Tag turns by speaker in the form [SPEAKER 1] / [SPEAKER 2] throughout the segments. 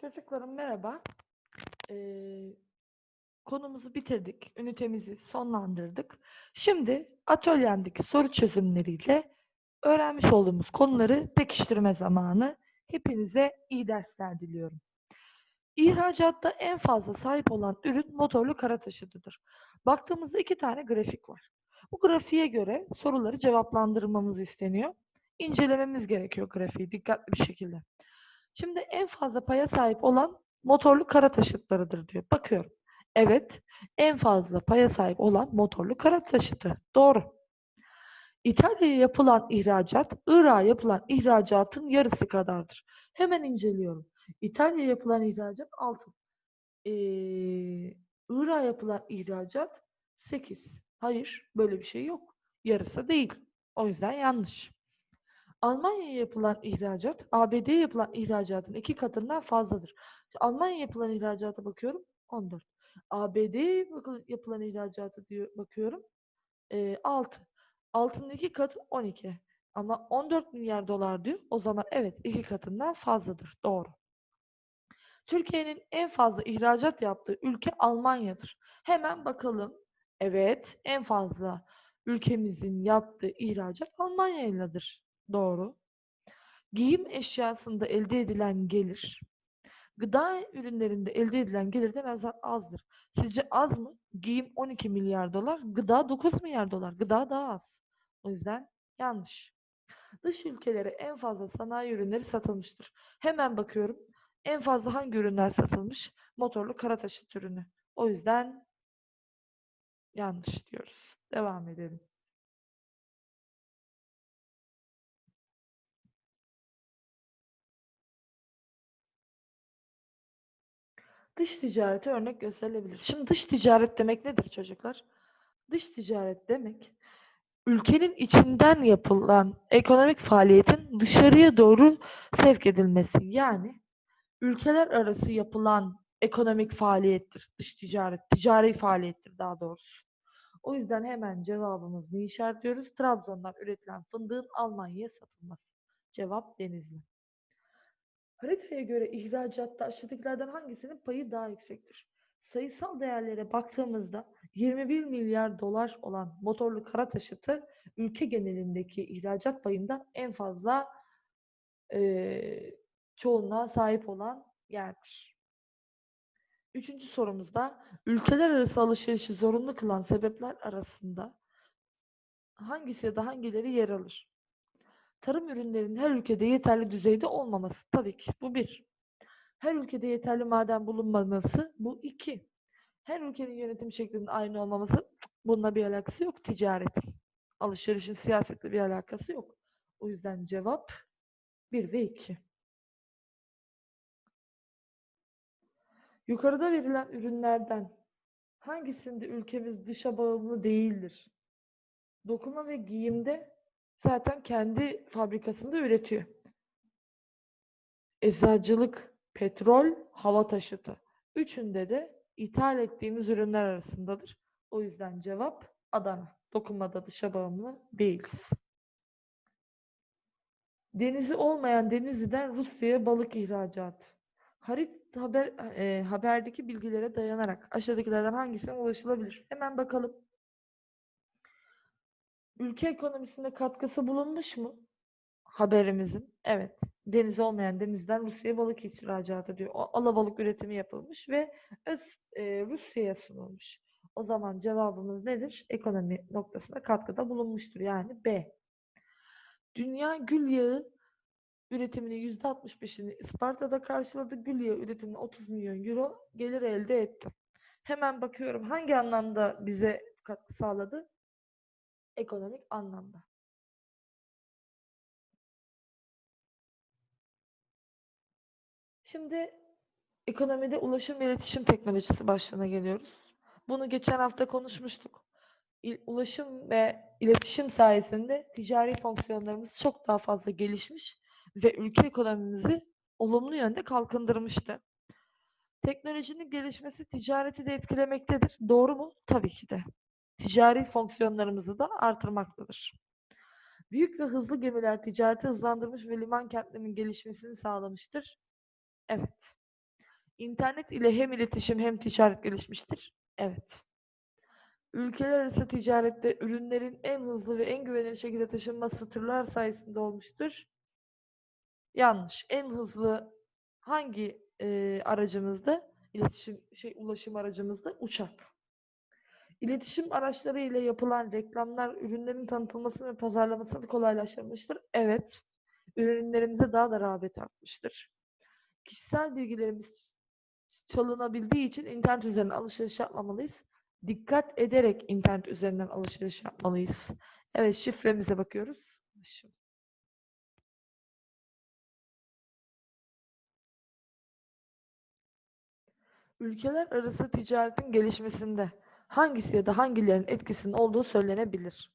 [SPEAKER 1] Çocuklarım merhaba. Ee, konumuzu bitirdik. Ünitemizi sonlandırdık. Şimdi atölyemdeki soru çözümleriyle öğrenmiş olduğumuz konuları pekiştirme zamanı. Hepinize iyi dersler diliyorum. İhracatta en fazla sahip olan ürün motorlu kara taşıtıdır. Baktığımızda iki tane grafik var. Bu grafiğe göre soruları cevaplandırmamız isteniyor. İncelememiz gerekiyor grafiği dikkatli bir şekilde. Şimdi en fazla paya sahip olan motorlu kara taşıtlarıdır diyor. Bakıyorum. Evet, en fazla paya sahip olan motorlu kara taşıtı. Doğru. İtalya'ya yapılan ihracat, Irak'a yapılan ihracatın yarısı kadardır. Hemen inceliyorum. İtalya'ya yapılan ihracat 6. Ee, Irak'a yapılan ihracat 8. Hayır, böyle bir şey yok. Yarısı değil. O yüzden yanlış. Almanya'ya yapılan ihracat, ABD'ye yapılan ihracatın iki katından fazladır. Almanya'ya yapılan ihracata bakıyorum, 14. ABD'ye yapılan ihracata diyor, bakıyorum, e, 6. Altının iki katı 12. Ama 14 milyar dolar diyor. O zaman evet iki katından fazladır. Doğru. Türkiye'nin en fazla ihracat yaptığı ülke Almanya'dır. Hemen bakalım. Evet, en fazla ülkemizin yaptığı ihracat Almanya'yladır. Doğru. Giyim eşyasında elde edilen gelir, gıda ürünlerinde elde edilen gelirden az, azdır. Sizce az mı? Giyim 12 milyar dolar, gıda 9 milyar dolar. Gıda daha az. O yüzden yanlış. Dış ülkelere en fazla sanayi ürünleri satılmıştır. Hemen bakıyorum. En fazla hangi ürünler satılmış? Motorlu kara taşıt ürünü. O yüzden yanlış diyoruz. Devam edelim. Dış ticarete örnek gösterilebilir. Şimdi dış ticaret demek nedir çocuklar? Dış ticaret demek ülkenin içinden yapılan ekonomik faaliyetin dışarıya doğru sevk edilmesi. Yani ülkeler arası yapılan ekonomik faaliyettir. Dış ticaret, ticari faaliyettir daha doğrusu. O yüzden hemen cevabımız ne işaretliyoruz? Trabzon'dan üretilen fındığın Almanya'ya satılması. Cevap Denizli. Haritaya göre ihracatta aşağıdakilerden hangisinin payı daha yüksektir? Sayısal değerlere baktığımızda 21 milyar dolar olan motorlu kara taşıtı ülke genelindeki ihracat payında en fazla eee çoğunluğa sahip olan yerdir. Üçüncü sorumuzda ülkeler arası alışverişi zorunlu kılan sebepler arasında hangisi ya da hangileri yer alır? Tarım ürünlerinin her ülkede yeterli düzeyde olmaması. Tabii ki bu bir. Her ülkede yeterli maden bulunmaması. Bu iki. Her ülkenin yönetim şeklinin aynı olmaması. Bununla bir alakası yok. Ticaretin. Alışverişin siyasetle bir alakası yok. O yüzden cevap 1 ve 2. Yukarıda verilen ürünlerden hangisinde ülkemiz dışa bağımlı değildir? Dokuma ve giyimde zaten kendi fabrikasında üretiyor. Eczacılık, petrol, hava taşıtı. Üçünde de ithal ettiğimiz ürünler arasındadır. O yüzden cevap Adana. Dokunmada dışa bağımlı değiliz. Denizi olmayan Denizli'den Rusya'ya balık ihracatı. Harit haber e, haberdeki bilgilere dayanarak aşağıdakilerden hangisine ulaşılabilir? Hemen bakalım. Ülke ekonomisinde katkısı bulunmuş mu? Haberimizin. Evet. Deniz olmayan denizden Rusya'ya balık ihracatı diyor. O alabalık üretimi yapılmış ve öz e, Rusya'ya sunulmuş. O zaman cevabımız nedir? Ekonomi noktasında katkıda bulunmuştur. Yani B. Dünya gül yağı üretiminin %65'ini Isparta'da karşıladı. Gül yağı üretimine 30 milyon euro gelir elde etti. Hemen bakıyorum hangi anlamda bize katkı sağladı? Ekonomik anlamda. Şimdi ekonomide ulaşım ve iletişim teknolojisi başlığına geliyoruz. Bunu geçen hafta konuşmuştuk. Ulaşım ve iletişim sayesinde ticari fonksiyonlarımız çok daha fazla gelişmiş ve ülke ekonomimizi olumlu yönde kalkındırmıştı. Teknolojinin gelişmesi ticareti de etkilemektedir. Doğru mu? Tabii ki de. Ticari fonksiyonlarımızı da artırmaktadır. Büyük ve hızlı gemiler ticareti hızlandırmış ve liman kentlerinin gelişmesini sağlamıştır. Evet. İnternet ile hem iletişim hem ticaret gelişmiştir. Evet. Ülkeler arası ticarette ürünlerin en hızlı ve en güvenilir şekilde taşınması tırlar sayesinde olmuştur. Yanlış. En hızlı hangi e, aracımızda? İletişim şey ulaşım aracımızda uçak. İletişim araçları ile yapılan reklamlar ürünlerin tanıtılması ve pazarlamasını kolaylaştırmıştır. Evet. Ürünlerimize daha da rağbet artmıştır. Kişisel bilgilerimiz çalınabildiği için internet üzerinden alışveriş yapmamalıyız. Dikkat ederek internet üzerinden alışveriş yapmalıyız. Evet şifremize bakıyoruz. Ulaşım. Ülkeler arası ticaretin gelişmesinde hangisi ya da hangilerinin etkisinin olduğu söylenebilir.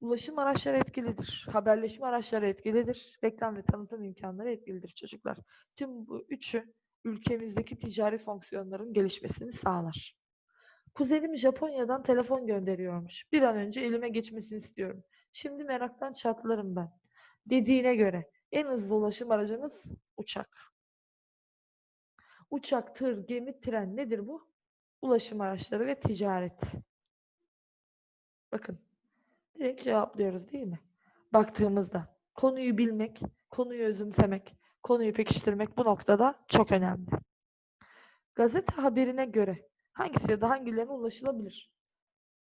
[SPEAKER 1] Ulaşım araçları etkilidir. Haberleşme araçları etkilidir. Reklam ve tanıtım imkanları etkilidir çocuklar. Tüm bu üçü ülkemizdeki ticari fonksiyonların gelişmesini sağlar. Kuzenim Japonya'dan telefon gönderiyormuş. Bir an önce elime geçmesini istiyorum. Şimdi meraktan çatlarım ben. Dediğine göre en hızlı ulaşım aracımız uçak. Uçak, tır, gemi, tren nedir bu? Ulaşım araçları ve ticaret. Bakın. Direkt cevaplıyoruz değil mi? Baktığımızda konuyu bilmek, konuyu özümsemek, konuyu pekiştirmek bu noktada çok önemli. Gazete haberine göre hangisi ya da hangilerine ulaşılabilir?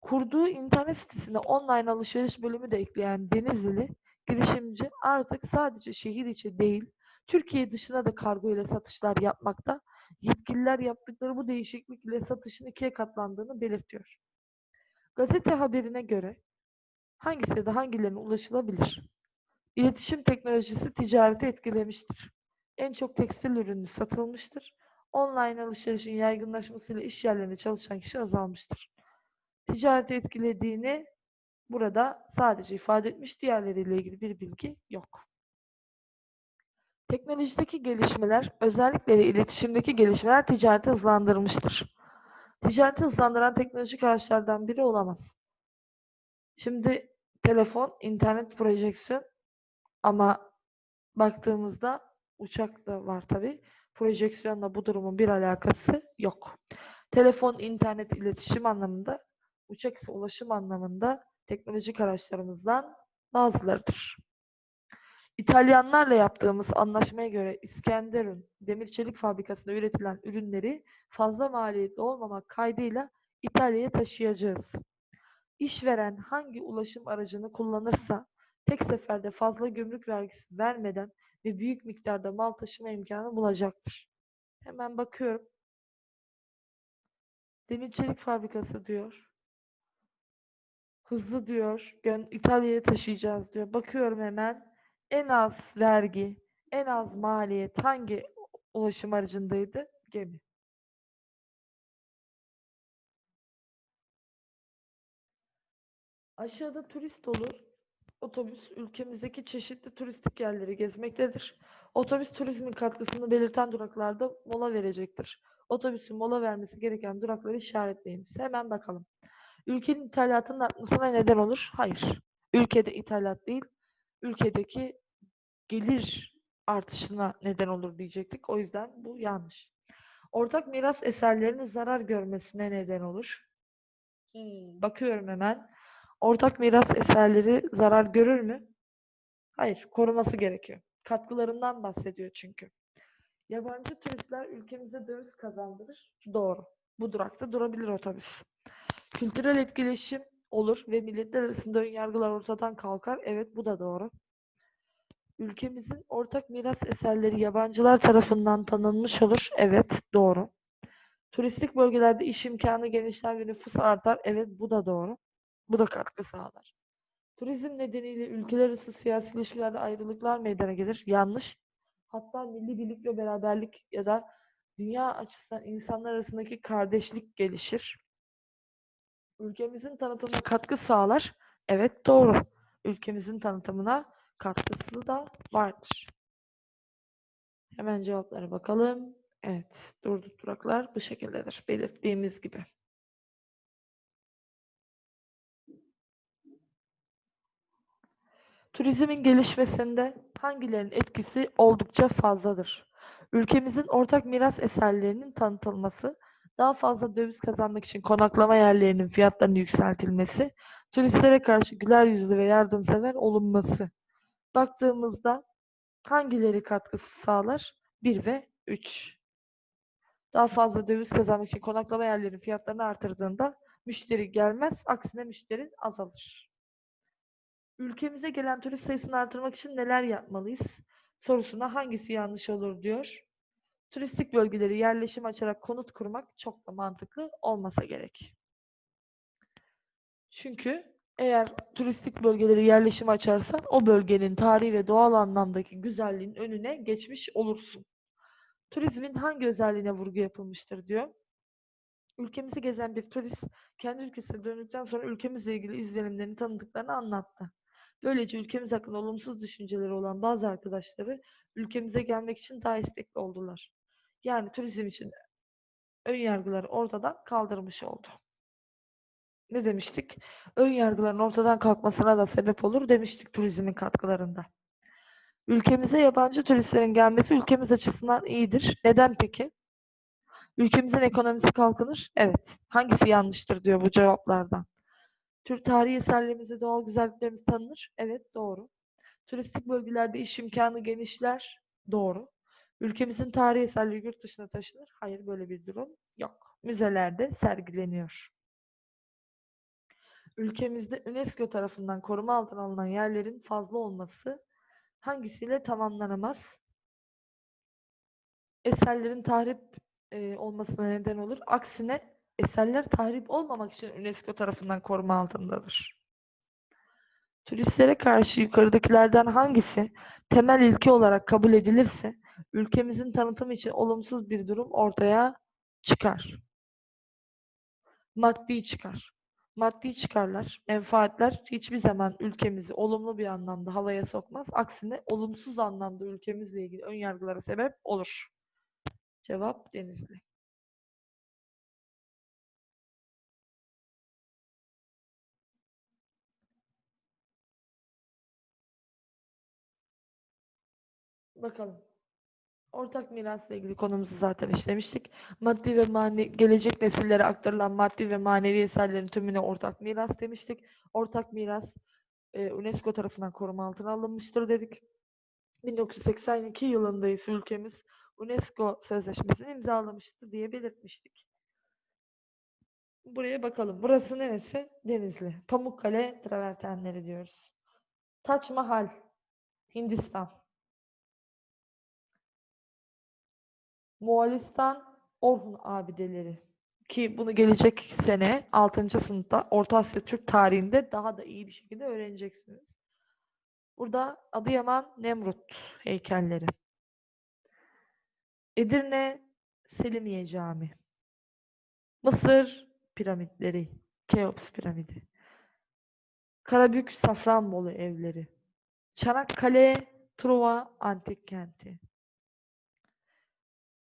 [SPEAKER 1] Kurduğu internet sitesine online alışveriş bölümü de ekleyen Denizlili girişimci artık sadece şehir içi değil, Türkiye dışına da kargo ile satışlar yapmakta. Yetkililer yaptıkları bu değişiklik ile satışın ikiye katlandığını belirtiyor. Gazete haberine göre hangisi da hangilerine ulaşılabilir? İletişim teknolojisi ticareti etkilemiştir. En çok tekstil ürünü satılmıştır. Online alışverişin yaygınlaşmasıyla iş yerlerinde çalışan kişi azalmıştır. Ticareti etkilediğini burada sadece ifade etmiş, diğerleriyle ilgili bir bilgi yok. Teknolojideki gelişmeler, özellikle de iletişimdeki gelişmeler ticareti hızlandırmıştır. Ticareti hızlandıran teknolojik araçlardan biri olamaz. Şimdi telefon, internet projeksiyon ama baktığımızda uçak da var tabi. Projeksiyonla bu durumun bir alakası yok. Telefon, internet, iletişim anlamında, uçak ise ulaşım anlamında teknolojik araçlarımızdan bazılarıdır. İtalyanlarla yaptığımız anlaşmaya göre İskenderun demir çelik fabrikasında üretilen ürünleri fazla maliyetli olmamak kaydıyla İtalya'ya taşıyacağız. İşveren hangi ulaşım aracını kullanırsa tek seferde fazla gümrük vergisi vermeden ve büyük miktarda mal taşıma imkanı bulacaktır. Hemen bakıyorum. Demir çelik fabrikası diyor. Hızlı diyor. İtalya'ya taşıyacağız diyor. Bakıyorum hemen. En az vergi, en az maliyet hangi ulaşım aracındaydı? Gemi. Aşağıda turist olur. Otobüs ülkemizdeki çeşitli turistik yerleri gezmektedir. Otobüs turizmin katkısını belirten duraklarda mola verecektir. Otobüsün mola vermesi gereken durakları işaretleyiniz. Hemen bakalım. Ülkenin ithalatının artmasına neden olur? Hayır. Ülkede ithalat değil, ülkedeki gelir artışına neden olur diyecektik. O yüzden bu yanlış. Ortak miras eserlerinin zarar görmesine neden olur. Hmm, bakıyorum hemen. Ortak miras eserleri zarar görür mü? Hayır, koruması gerekiyor. Katkılarından bahsediyor çünkü. Yabancı turistler ülkemize döviz kazandırır. Doğru. Bu durakta durabilir otobüs. Kültürel etkileşim olur ve milletler arasında önyargılar ortadan kalkar. Evet bu da doğru. Ülkemizin ortak miras eserleri yabancılar tarafından tanınmış olur. Evet, doğru. Turistik bölgelerde iş imkanı genişler ve nüfus artar. Evet, bu da doğru. Bu da katkı sağlar. Turizm nedeniyle ülkeler arası siyasi ilişkilerde ayrılıklar meydana gelir. Yanlış. Hatta milli birlik ve beraberlik ya da dünya açısından insanlar arasındaki kardeşlik gelişir. Ülkemizin tanıtımına katkı sağlar. Evet, doğru. Ülkemizin tanıtımına katkısı da vardır. Hemen cevaplara bakalım. Evet, durduk duraklar bu şekildedir. Belirttiğimiz gibi. Turizmin gelişmesinde hangilerinin etkisi oldukça fazladır? Ülkemizin ortak miras eserlerinin tanıtılması, daha fazla döviz kazanmak için konaklama yerlerinin fiyatlarının yükseltilmesi, turistlere karşı güler yüzlü ve yardımsever olunması. Baktığımızda hangileri katkısı sağlar? 1 ve 3. Daha fazla döviz kazanmak için konaklama yerlerinin fiyatlarını artırdığında müşteri gelmez, aksine müşteri azalır. Ülkemize gelen turist sayısını artırmak için neler yapmalıyız? Sorusuna hangisi yanlış olur diyor. Turistik bölgeleri yerleşim açarak konut kurmak çok da mantıklı olmasa gerek. Çünkü eğer turistik bölgeleri yerleşim açarsan o bölgenin tarihi ve doğal anlamdaki güzelliğin önüne geçmiş olursun. Turizmin hangi özelliğine vurgu yapılmıştır diyor. Ülkemizi gezen bir turist kendi ülkesine döndükten sonra ülkemizle ilgili izlenimlerini tanıdıklarını anlattı. Böylece ülkemiz hakkında olumsuz düşünceleri olan bazı arkadaşları ülkemize gelmek için daha istekli oldular. Yani turizm için ön yargıları ortadan kaldırmış oldu. Ne demiştik? Ön yargıların ortadan kalkmasına da sebep olur demiştik turizmin katkılarında. Ülkemize yabancı turistlerin gelmesi ülkemiz açısından iyidir. Neden peki? Ülkemizin ekonomisi kalkınır. Evet. Hangisi yanlıştır diyor bu cevaplardan. Türk tarihi eserlerimizi, doğal güzelliklerimiz tanınır. Evet, doğru. Turistik bölgelerde iş imkanı genişler. Doğru. Ülkemizin tarihi eserleri yurt dışına taşınır. Hayır, böyle bir durum yok. Müzelerde sergileniyor. Ülkemizde UNESCO tarafından koruma altına alınan yerlerin fazla olması hangisiyle tamamlanamaz? Eserlerin tahrip e, olmasına neden olur. Aksine eserler tahrip olmamak için UNESCO tarafından koruma altındadır. Turistlere karşı yukarıdakilerden hangisi temel ilke olarak kabul edilirse ülkemizin tanıtımı için olumsuz bir durum ortaya çıkar. Maddi çıkar. Maddi çıkarlar, menfaatler hiçbir zaman ülkemizi olumlu bir anlamda havaya sokmaz. Aksine olumsuz anlamda ülkemizle ilgili ön yargılara sebep olur. Cevap Denizli. Bakalım. Ortak mirasla ilgili konumuzu zaten işlemiştik. Maddi ve mane gelecek nesillere aktarılan maddi ve manevi eserlerin tümüne ortak miras demiştik. Ortak miras e, UNESCO tarafından koruma altına alınmıştır dedik. 1982 yılında ise ülkemiz UNESCO sözleşmesini imzalamıştı diye belirtmiştik. Buraya bakalım. Burası neresi? Denizli. Pamukkale travertenleri diyoruz. Taç Mahal, Hindistan. Moğolistan Orhun abideleri ki bunu gelecek sene 6. sınıfta Orta Asya Türk tarihinde daha da iyi bir şekilde öğreneceksiniz. Burada Adıyaman Nemrut heykelleri. Edirne Selimiye Camii. Mısır piramitleri. Keops piramidi. Karabük Safranbolu evleri. Çanakkale Truva antik kenti.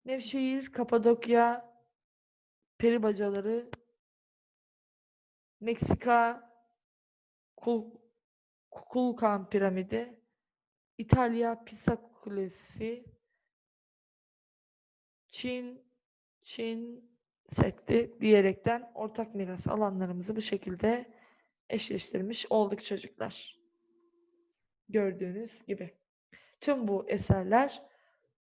[SPEAKER 1] Nevşehir, Kapadokya, peri bacaları, Meksika, Kul Kukulkan piramidi, İtalya Pisa Kulesi, Çin, Çin Seddi diyerekten ortak miras alanlarımızı bu şekilde eşleştirmiş olduk çocuklar. Gördüğünüz gibi. Tüm bu eserler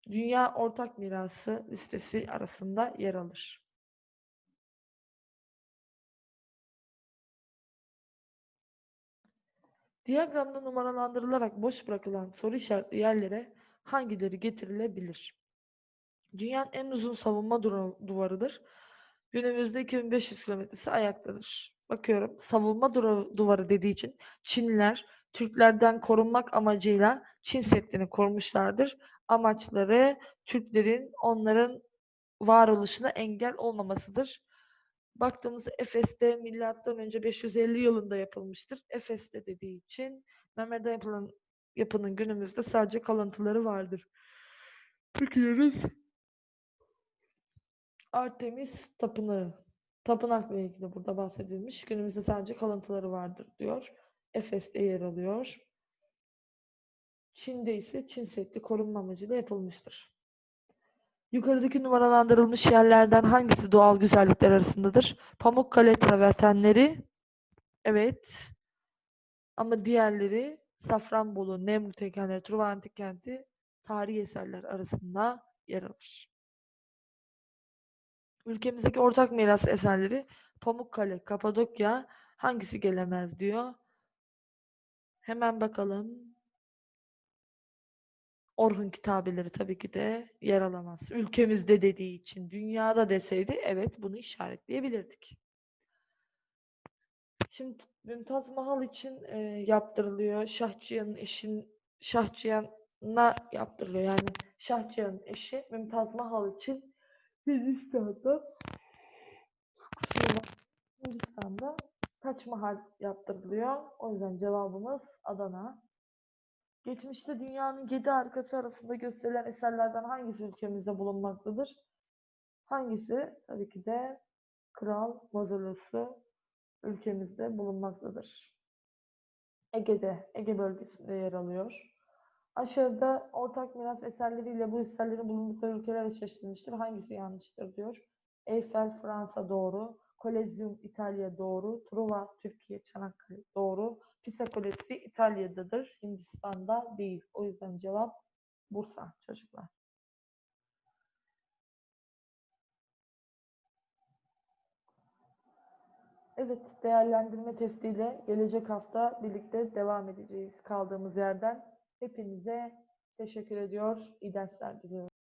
[SPEAKER 1] Dünya Ortak Mirası listesi arasında yer alır. Diyagramda numaralandırılarak boş bırakılan soru işaretli yerlere hangileri getirilebilir? Dünyanın en uzun savunma duvarıdır. Günümüzde 2500 kilometresi ayaktadır. Bakıyorum. Savunma duvarı dediği için Çinliler Türklerden korunmak amacıyla Çin Seddi'ni korumuşlardır. Amaçları Türklerin onların varoluşuna engel olmamasıdır. Baktığımızda Efes'te milattan önce 550 yılında yapılmıştır. Efes'te dediği için Mehmet'e yapılan yapının günümüzde sadece kalıntıları vardır. Türkiye'nin Artemis Tapınağı. Tapınakla ilgili burada bahsedilmiş. Günümüzde sadece kalıntıları vardır diyor. Efes'te yer alıyor. Çin'de ise Çin Seddi korunma amacıyla yapılmıştır. Yukarıdaki numaralandırılmış yerlerden hangisi doğal güzellikler arasındadır? Pamukkale travertenleri. Evet. Ama diğerleri Safranbolu, Nemrut heykelleri, Truva Antik Kenti tarihi eserler arasında yer alır. Ülkemizdeki ortak miras eserleri Pamukkale, Kapadokya hangisi gelemez diyor. Hemen bakalım. Orhun kitabeleri tabii ki de yer alamaz. Ülkemizde dediği için. Dünyada deseydi evet bunu işaretleyebilirdik. Şimdi Mümtaz Mahal için e, yaptırılıyor. Şahçıyan'ın eşin Şahçıyan'a yaptırılıyor. Yani Şahçıyan'ın eşi Mümtaz Mahal için Hindistan'da Hindistan'da Taç Mahal yaptırılıyor. O yüzden cevabımız Adana. Geçmişte dünyanın yedi arkası arasında gösterilen eserlerden hangisi ülkemizde bulunmaktadır? Hangisi? Tabii ki de Kral Mausoleusu ülkemizde bulunmaktadır. Ege'de, Ege bölgesinde yer alıyor. Aşağıda ortak miras eserleriyle bu eserlerin bulundukları ülkeler eşleştirilmiştir. Hangisi yanlıştır diyor. Eiffel Fransa doğru. Kolezyum İtalya doğru. Truva Türkiye Çanakkale doğru. Pisa Kulesi İtalya'dadır. Hindistan'da değil. O yüzden cevap Bursa çocuklar. Evet, değerlendirme testiyle gelecek hafta birlikte devam edeceğiz kaldığımız yerden. Hepinize teşekkür ediyor, iyi dersler diliyorum.